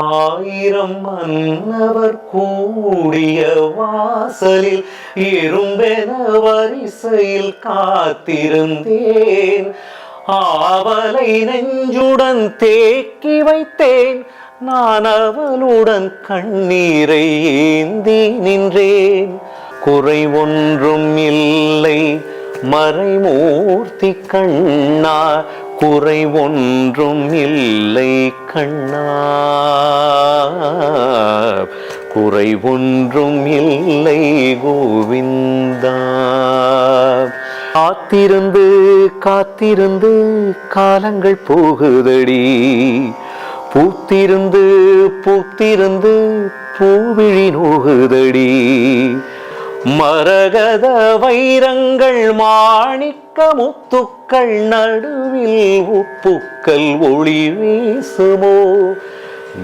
ஆயிரம் மன்னவர் கூடிய வாசலில் இரும்பென வரிசையில் காத்திருந்தேன். ஆவலை நெஞ்சுடன் தேக்கி வைத்தேன். நான் அவளுடன் கண்ணீரை ஏந்தி நின்றேன். குறை ஒன்றும் இல்லை மறைமூர்த்தி கண்ணா குறை ஒன்றும் இல்லை கண்ணா. குறை ஒன்றும் இல்லை கோவிந்தா. காத்திருந்து காத்திருந்து காலங்கள் போகுதடி. பூத்திருந்து பூத்திருந்து பூவிழி நோகுதடி. மரகத வைரங்கள் மாணிக்க முத்துக்கள் நடுவில் உப்புக்கள் ஒளி வீசுமோ?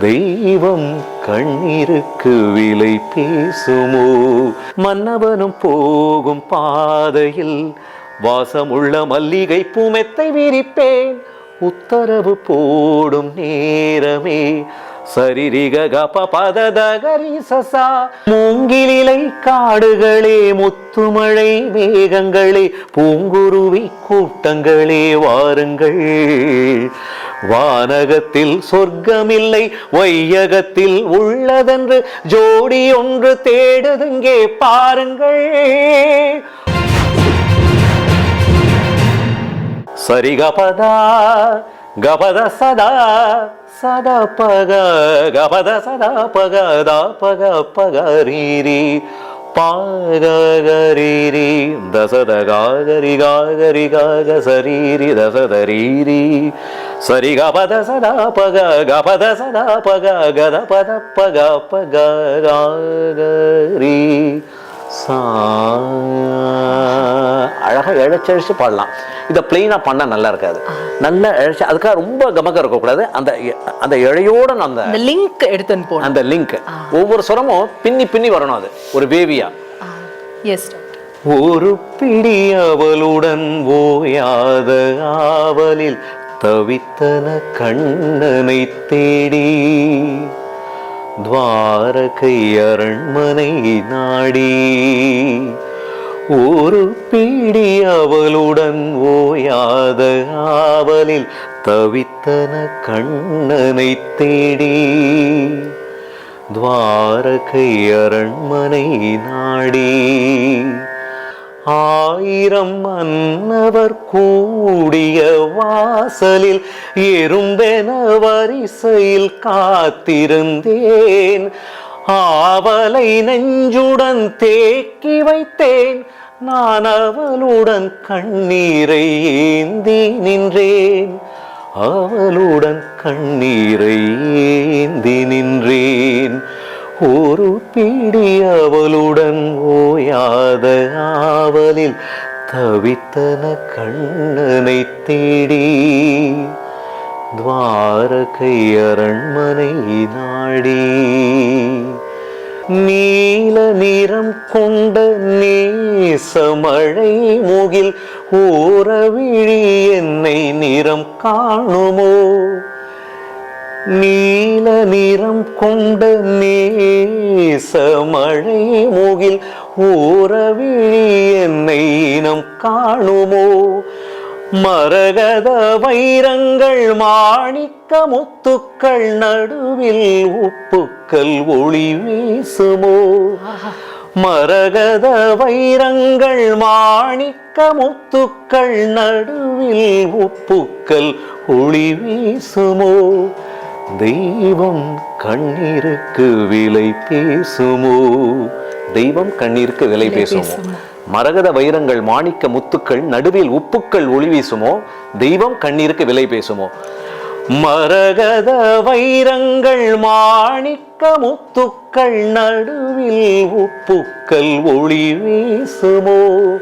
தெய்வம் கண்ணீருக்கு விலை பேசுமோ? மன்னவனும் போகும் பாதையில் வாசமுள்ள மல்லிகை பூமெத்தை விரிப்பேன். உத்தரவு போடும் நேரமே சரிரிக மூங்கிலிலை காடுகளே முத்துமழை மேகங்களே பூங்குருவி கூட்டங்களே வாருங்கள். வானகத்தில் சொர்க்கமில்லை வையகத்தில் உள்ளதென்று ஜோடி ஒன்று தேடுதுங்கே பாருங்கள். சரிகபதா கபத சதா சதா பக கபத சதா பக தா பக பகரீரி பாகரீரி தசத காகரி காகரி காக சரீரி தசதரீரி. சரி கபத சதா பக கபத சதா பக கத பத பக பக காகரி. அழகாக இழைச்சழிச்சு பாடலாம். இதை பிளெயினாக பண்ணால் நல்லா இருக்காது. நல்லா இழைச்சி அதுக்காக ரொம்ப கமக்கம் இருக்கக்கூடாது. அந்த அந்த இழையோட அந்த லிங்க் எடுத்துன்னு போகணும். அந்த லிங்க் ஒவ்வொரு சுரமும் பின்னி பின்னி வரணும் அது. ஒரு வேவியா. எஸ் ஒரு பிடி அவளுடன் ஓயாத ஆவலில் தவித்தன கண்ணனை தேடி. துவாரகை அரண்மனை நாடி ஒரு பீடி அவளுடன் ஓயாத ஆவலில் தவித்தன கண்ணனை தேடி துவாரகை அரண்மனை நாடி ஆயிரம் மன்னவர் கூடிய வாசலில் எறும்பென வரிசையில் காத்திருந்தேன். ஆவலை நெஞ்சுடன் தேக்கி வைத்தேன். நான் அவளுடன் கண்ணீரை ஏந்தி நின்றேன். அவளுடன் கண்ணீரை ஏந்தி நின்றேன். ஒரு பிடி அவளுடன் ஓயாத ஆவலில் தவித்தன கண்ணனை தேடி துவாரகை அரண்மனை நாடி. நீல நிறம் கொண்ட நேசமழை முகில் ஓரவிழி என்னை நிறம் காணுமோ? நீல நிறம் கொண்ட நேசமழை முகில் ஓரவிழி என்னை இனம் காணுமோ? மரகத வைரங்கள் மாணிக்க முத்துக்கள் நடுவில் உப்புக்கள் ஒளி வீசுமோ? மரகத வைரங்கள் மாணிக்க முத்துக்கள் நடுவில் உப்புக்கள் ஒளி வீசுமோ? தெய்வம் கண்ணீருக்கு விலை பேசுமோ? தெய்வம் கண்ணீருக்கு விலை பேசுமோ? மரகத வைரங்கள் மாணிக்க முத்துக்கள் நடுவில் உப்புக்கள் ஒளி வீசுமோ? தெய்வம் கண்ணீருக்கு விலை பேசுமோ? மரகத வைரங்கள் மாணிக்க முத்துக்கள் நடுவில் உப்புக்கள் ஒளி வீசுமோ?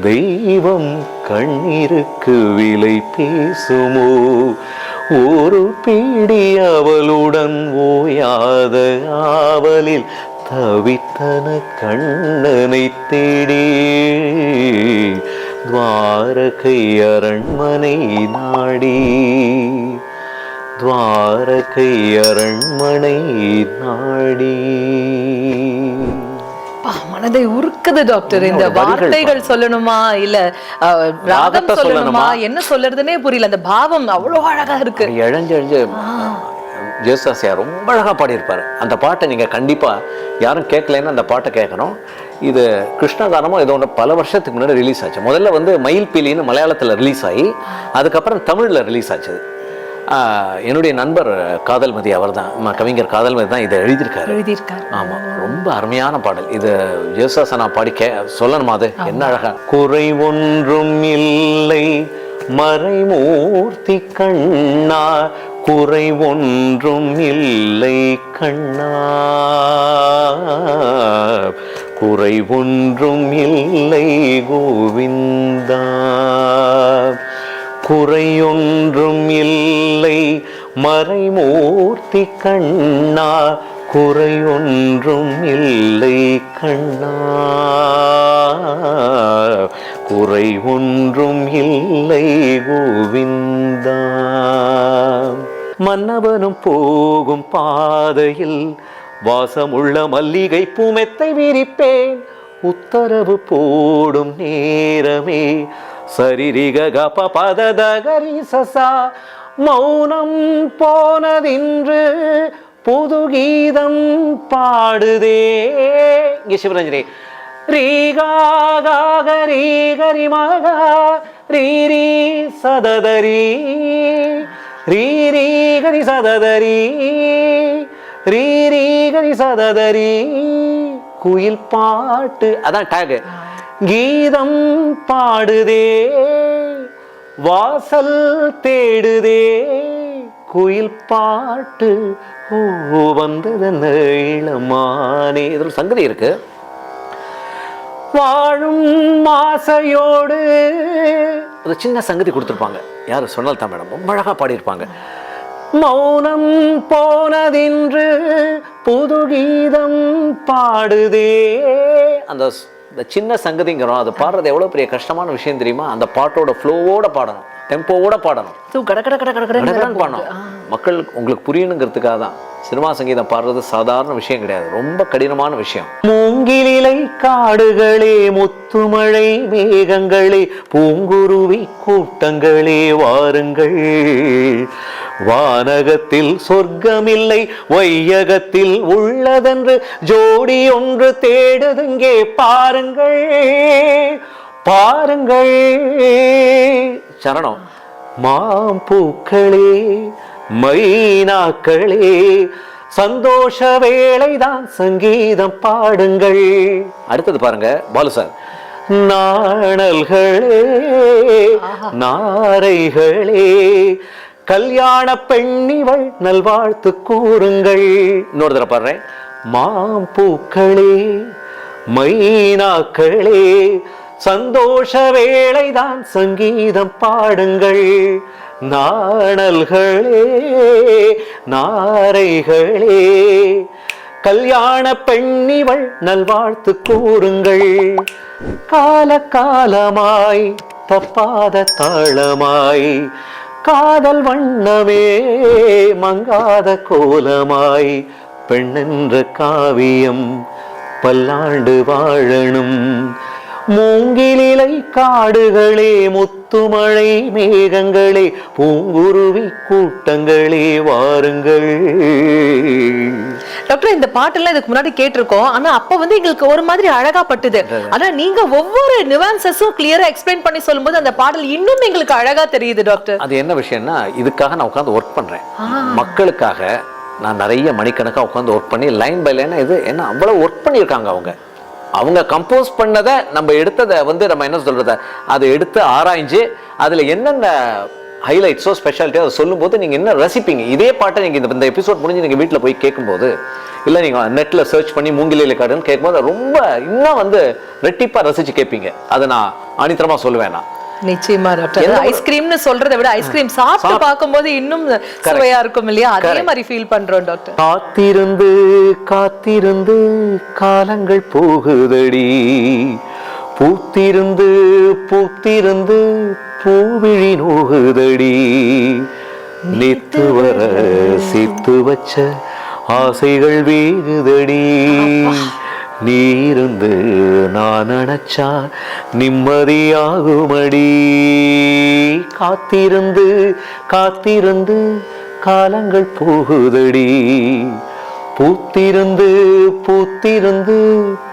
தெய்வம் கண்ணீருக்கு விலை பேசுமோ? ஒரு பிடி அவளுடன் ஓயாத ஆவலில் தவித்தன கண்ணனை தேடி. துவாரகை அரண்மனை நாடி. துவாரகை அரண்மனை நாடி. மனதை உருக்குது டாக்டர் இந்த வார்த்தைகள் சொல்லணுமா இல்ல ராகம் சொல்லணுமா? என்ன சொல்றதுனே புரியல. அந்த பாவம் அவ்வளவு அழகா இருக்கு. இழஞ்சு இழஞ்சு ஜேசுதாசியா ரொம்ப அழகாக பாடியிருப்பார். அந்த பாட்டை நீங்கள் கண்டிப்பாக யாரும் கேட்கலன்னு அந்த பாட்டை கேட்கணும். இது கிருஷ்ணகானமும் இது ஒன்று பல வருஷத்துக்கு முன்னாடி ரிலீஸ் ஆச்சு. முதல்ல வந்து மயில் பீலின்னு மலையாளத்தில் ரிலீஸ் ஆகி அதுக்கப்புறம் தமிழில் ரிலீஸ் ஆச்சு. என்னுடைய நண்பர் காதல்மதி அவர் தான் கவிஞர் காதல்மதி தான் இதை எழுதியிருக்காரு. எழுதியிருக்காரு. ஆமாம் ரொம்ப அருமையான பாடல். இது ஜேசுதாச நான் பாடி கே சொல்லணுமா அது? என்ன அழகா? குறை ஒன்றும் இல்லை மறைமூர்த்தி கண்ணா. குறை ஒன்றும் இல்லை கண்ணா. குறை ஒன்றும் இல்லை கோவிந்தா. இல்லை மறைமூர்த்தி கண்ணா குறையொன்றும் இல்லை கண்ணா. குறை ஒன்றும் இல்லை கோவிந்தா. மன்னவனும் போகும் பாதையில் வாசமுள்ள மல்லிகை பூமெத்தை விரிப்பேன். உத்தரவு போடும் நேரமே சரிரிக கப பததகரி சசா மௌனம் போனதின்று புதுகீதம் பாடுதே. இங்கே சிவரஞ்சனி. ரீகாக ரீகரிமாக ரீரி சததரி. ரீரி கரி சததரி. ரீரி கரி சததரி. குயில் பாட்டு. அதான் டேக். கீதம் பாடுதே. வாசல் தேடுதே குயில் பாட்டு ஓ வந்ததென்ன இளமானே. இதில் சங்கதி இருக்கு. வாழும் மாசையோடு ஒரு சின்ன சங்கதி கொடுத்துருப்பாங்க. யார் சொன்னால் தான் மேடம். ரொம்ப அழகாக பாடியிருப்பாங்க. மௌனம் போனதின்று புது கீதம் பாடுதே. அந்த இந்த சின்ன சங்கதிங்கிறோம் அது பாடுறது எவ்வளோ பெரிய கஷ்டமான விஷயம் தெரியுமா? அந்த பாட்டோட ஃப்ளோவோட பாடணும். டெம்போவோட பாடணும். பாடணும். மக்கள் உங்களுக்கு புரியணுங்கிறதுக்காக தான் சினிமா சங்கீதம் பாடுறது சாதாரண விஷயம் கிடையாது. ரொம்ப கடினமான விஷயம். மூங்கிலிலை காடுகளே முத்துமழை மேகங்களே பூங்குருவி கூட்டங்களே வாருங்கள். வானகத்தில் சொர்க்கமில்லை வையகத்தில் உள்ளதென்று ஜோடி ஒன்று தேடுதுங்கே பாருங்கள் பாருங்கள். சரணம். மாம்பூக்களே மைனாக்களே சந்தோஷ வேளைதான் சங்கீதம் பாடுங்கள். அடுத்தது பாருங்க பாலு சார். நாணல்களே நாரைகளே கல்யாண பெண்ணிவள் நல்வாழ்த்து கூறுங்கள். இன்னொரு தடவை பாடுறேன். மாம்பூக்களே மைனாக்களே சந்தோஷ வேளைதான் சங்கீதம் பாடுங்கள். நாணல்களே நாரைகளே கல்யாண பெண்ணிவள் நல்வாழ்த்து கூறுங்கள். கால காலமாய் தப்பாத தாளமாய் காதல் வண்ணமே மங்காத கோலமாய் பெண்ணென்ற காவியம் பல்லாண்டு வாழணும். மூங்கிலிலை காடுகளே முத்து முத்துமழை மேகங்களே பூங்குருவி கூட்டங்களே வாருங்கள். டாக்டர் இந்த பாட்டெல்லாம் இதுக்கு முன்னாடி கேட்டிருக்கோம். ஆனா அப்ப வந்து எங்களுக்கு ஒரு மாதிரி அழகா பட்டுது. ஆனா நீங்க ஒவ்வொரு நிவான்சஸும் கிளியரா எக்ஸ்பிளைன் பண்ணி சொல்லும்போது அந்த பாடல் இன்னும் எங்களுக்கு அழகா தெரியுது டாக்டர். அது என்ன விஷயம்னா இதுக்காக நான் உட்காந்து ஒர்க் பண்றேன். மக்களுக்காக நான் நிறைய மணிக்கணக்காக உட்காந்து ஒர்க் பண்ணி லைன் பை லைன் இது என்ன அவ்வளோ ஒர்க் பண்ணியிருக்காங்க அவங்க. அவங்க கம்போஸ் பண்ணதை நம்ம எடுத்ததை வந்து நம்ம என்ன சொல்கிறத அதை எடுத்து ஆராய்ஞ்சு அதில் என்னென்ன ஹைலைட்ஸோ ஸ்பெஷாலிட்டியோ அதை சொல்லும்போது நீங்கள் என்ன ரசிப்பீங்க? இதே பாட்டை நீங்கள் இந்த இந்த எபிசோட் முடிஞ்சு நீங்கள் வீட்டில் போய் கேட்கும்போது இல்லை நீங்கள் நெட்டில் சர்ச் பண்ணி மூங்கிலையில் காடுன்னு கேட்கும்போது ரொம்ப இன்னும் வந்து ரெட்டிப்பாக ரசித்து கேட்பீங்க. அதை நான் ஆணித்தரமாக சொல்லுவேன் நான். நிச்சயமா டாக்டர் ஐஸ்கிரீம்னு சொல்றதை விட ஐஸ்கிரீம் சாப்பிட்டு பார்க்கும்போது இன்னும் சுவையா இருக்கும் இல்லையா? அதே மாதிரி ஃபீல் பண்றோம் டாக்டர் காத்திருந்து காத்திருந்து காலங்கள் போகுதடி. பூத்திருந்து பூத்திருந்து பூவிழி நோகுதடி. நேத்து வர சித்து வச்ச ஆசைகள் வேகுதடி. நீ இருந்து நான் நினைச்சா நிம்மதியாகுமடி. காத்திருந்து காத்திருந்து காலங்கள் போகுதடி. பூத்திருந்து பூத்திருந்து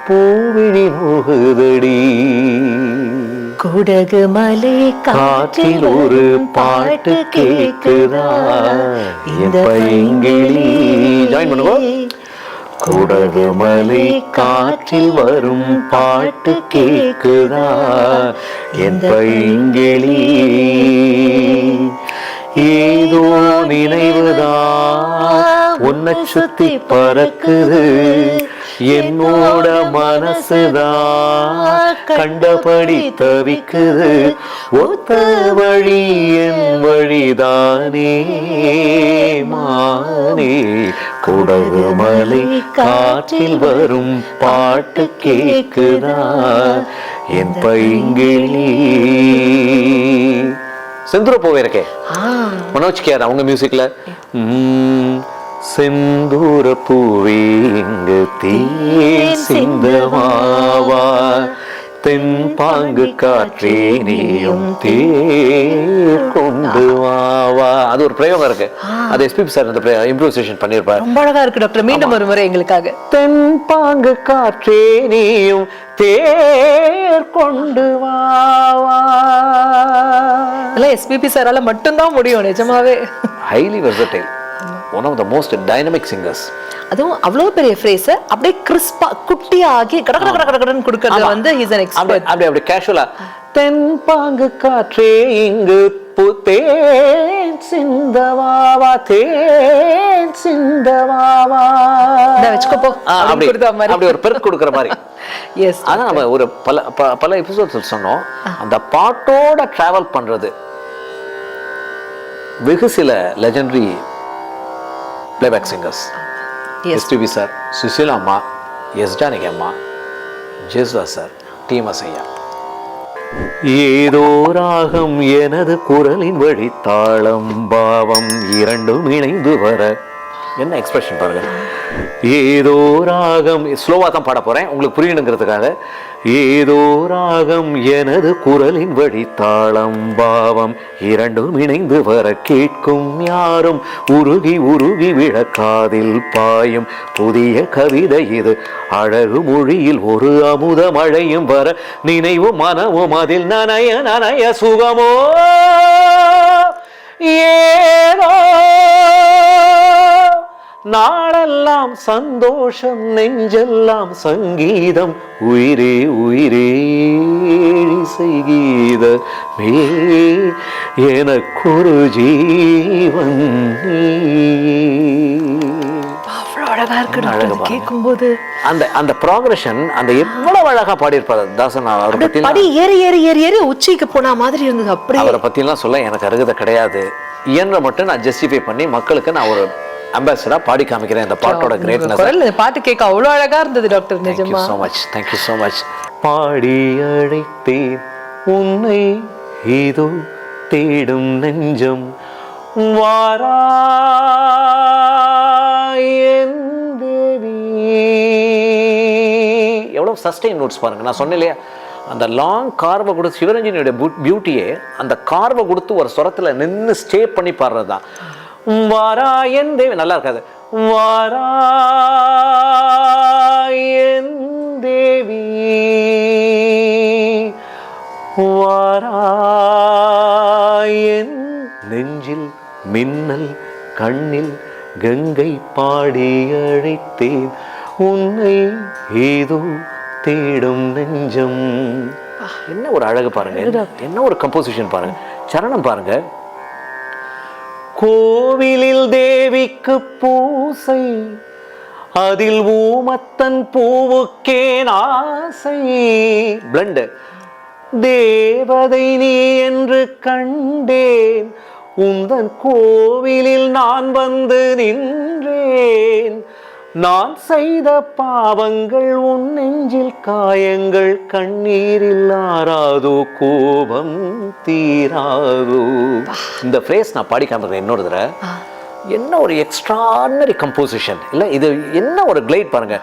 பூவிழி நோகுதடி. குடகு மலை காற்றில் ஒரு பாட்டு கேக்குதா? என் பைங்கிளி ஜாயின் பண்ணுங்க. குடகு மலை காற்றில் வரும் பாட்டு கேட்குதா என் பைங்கிளி ஏதோ நினைவுதான் உன்னை சுத்தி பறக்குது. என்னோட மனசுதான் கண்டபடி தவிக்குது. ஒத்த வழி என் வழிதானே மானே. குடகு மலை காற்றில் வரும் பாட்டு கேக்குதா? என் பைங்கிளி. செந்துர போவே இருக்கே மனோஜ் கேர் அவங்க மியூசிக்ல செந்தூர பூவே இங்கு தேன் சிந்தமாவா தென் பாங்கு காற்றே நீயும் தேர் கொண்டு வாவா. அது ஒரு பிரயோகம் இருக்கு. அது எஸ்பிபி சார் அந்த இம்ப்ரூவைசேஷன் பண்ணியிருப்பார் ரொம்ப அழகா இருக்கு டாக்டர். மீண்டும் ஒரு முறை எங்களுக்காக. தென் பாங்கு காற்றே நீயும் தேர் கொண்டு வாவா. எஸ்பிபி சாரால மட்டும்தான் முடியும் நிஜமாவே. Highly versatile one of the most dynamic singers அதுவும் அவ்வளவு பெரிய ஃப்ரேஸ் அப்படியே கிறிஸ்பா குட்டியாகி கட கட கட கடன்னு கொடுக்கறது வந்து இஸ் an அப்படி expert அப்படி அப்படி கேஷுவலா தென் பாங்கு காற்றே இங்கு புத்தேன் சிந்தவாவா தேன் சிந்தவாவா இந்தா வச்சுக்கோ போ, ஆ, அப்படின்னு அப்படி. அப்படி ஒரு பெருக்கு கொடுக்குற மாதிரி. எஸ் அதான் நம்ம ஒரு பல பல எபிசோட்ஸ் சொன்னோம் அந்த பாட்டோட டிராவல் பண்றது. வெகு சில legendary playback singers S SPB sir Susheela அம்மா எஸ் ஜானகி அம்மா ஜேசுதாஸ் சார் டீமஸ் ஐயா ஏதோ ராகம் எனது குரலின் வழித்தாளம் பாவம் இரண்டும் இணைந்து வர. என்ன எக்ஸ்பிரஷன் பாருங்க. ஏதோ ராகம் ஸ்லோவாக தான் பாட போகிறேன் உங்களுக்கு புரியணுங்கிறதுக்காக. ஏதோ ராகம் எனது குரலின் வழித்தாளம் பாவம் இரண்டும் இணைந்து வர கேட்கும் யாரும் உருகி உருகி விழக்காதில் பாயும். புதிய கவிதை இது. அழகு மொழியில் ஒரு அமுத மழையும் வர நினைவும் மனமும் அதில் நனைய நனைய சுகமோ? ஏதோ நாளெல்லாம் சந்தோஷம் நெஞ்செல்லாம் சங்கீதம். உயிரே உயிரே செய்கீத மே எனக்கொரு ஜீவன் அழகா இருக்கு. கேட்கும்போது அந்த அந்த ப்ராக்ரஷன் அந்த எவ்வளவு அழகா பாடியிருப்பார் தாசன் அவரை பத்தி படி ஏறி ஏறி ஏறி ஏறி உச்சிக்கு போன மாதிரி இருந்தது. அப்படியே அவரை பத்திலாம் சொல்ல எனக்கு அருகதை கிடையாது. இயன்ற மட்டும் நான் ஜஸ்டிஃபை பண்ணி மக்களுக்கு நான் ஒரு அம்பாசிடரா பாடி காமிக்கிறேன் இந்த பாட்டோட கிரேட்னஸ் குரல் இந்த பாட்டு கேட்க அவ்வளவு அழகா இருந்தது டாக்டர் நிஜமா? So much thank you so much பாடி அழைத்தேன் உன்னை இதோ தேடும் நெஞ்சம் வாராய் என் தேவி எவ்வளோ சஸ்டெயின் நோட்ஸ் பாருங்க. நான் சொன்னேன் இல்லையா? அந்த லாங் கார்வை கொடுத்து சிவரஞ்சனியோட பியூட்டியே அந்த கார்வை கொடுத்து ஒரு சுரத்துல நின்னு ஸ்டே பண்ணி பாடுறது தான் வாராயன் தேவி நல்லா இருக்காது. வாராயன் தேவி. வாராயன் நெஞ்சில் மின்னல் கண்ணில் கங்கை பாடி அழைத்தேன். உன்னை ஏதோ தேடும் நெஞ்சம். என்ன ஒரு அழகு பாருங்க. என்ன ஒரு கம்போசிஷன் பாருங்க. சரணம் பாருங்க. கோவிலில் தேவிக்கு பூசை அதில் ஊமத்தன் பூவுக்கே ஆசை பிளண்டு தேவதை நீ என்று கண்டேன் உந்தன் கோவிலில் நான் வந்து நின்றேன். நான் செய்த பாவங்கள் உன் நெஞ்சில் காயங்கள் கண்ணீரில் ஆறாதோ கோபம் தீராதோ. இந்த ஃப்ரேஸ் நான் பாடி காமிக்கிறேன் இன்னொரு தடவை. என்ன ஒரு எக்ஸ்ட்ரானரி கம்போசிஷன் இல்லை இது என்ன ஒரு கிளைட் பாருங்க.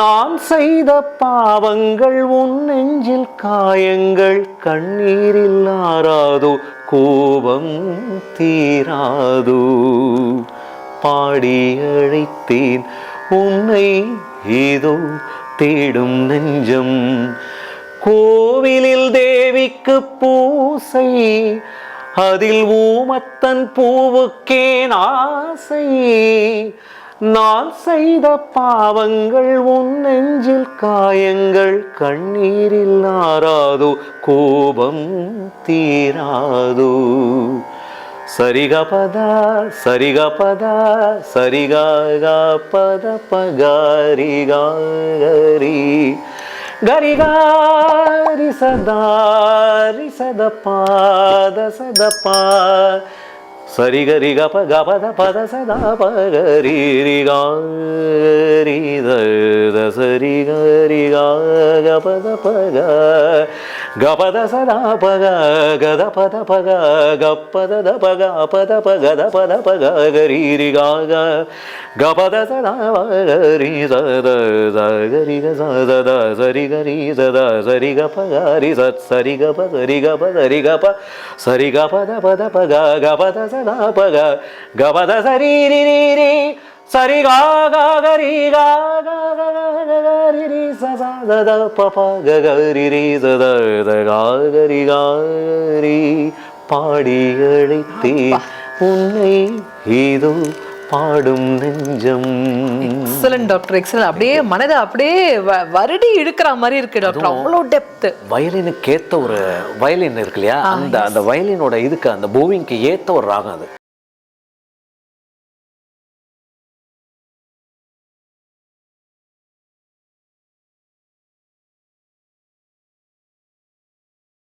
நான் செய்த பாவங்கள் உன் நெஞ்சில் காயங்கள் கண்ணீரில் ஆறாதோ கோபம் தீராதோ. பாடி அழைத்தேன். உன்னை ஏதோ தேடும் நெஞ்சம். கோவிலில் தேவிக்கு பூசை அதில் ஊமத்தன் பூவுக்கேன் ஆசை. நான் செய்த பாவங்கள் உன் நெஞ்சில் காயங்கள் கண்ணீரில் ஆறாதோ கோபம் தீராதோ. சரிகபதா சரிகபதா சரிகா பத பகாரிகாரி கரிகாரி சதாரி சத பாத சத பா சரிகரி கப கபத பத சதா பகரி ரிகாரி தரி கரிகாரி గపద పగ గపద సదా పగ గద పద పగ గప్పద ద పగ పద పగ ద పద పగ గరీరి గాగ గపద సదా గరి సద సరి గ సద సరి గరి సద సరి గ పగ రి సత్ సరి గ ప సరి గ ప సరి గ ప సరి గ పద పద పగ గపద సదా పగ గపద సరి రి రి சரி கா கா கரி கா கா ப ப க க ரி த கரி கா பாடி அழைத்தே உன்னை இதோ பாடும் நெஞ்சம் எக்ஸலன்ட் டாக்டர் எக்ஸலன்ட் அப்படியே மனதை அப்படியே வருடி இழுக்கிற மாதிரி இருக்கு டாக்டர் அவ்வளோ டெப்த் வயலினுக்கு ஏற்ற ஒரு வயலின் இருக்கு இல்லையா அந்த அந்த வயலினோட இதுக்கு அந்த போவிங்க்கு ஏற்ற ஒரு ராகம் அது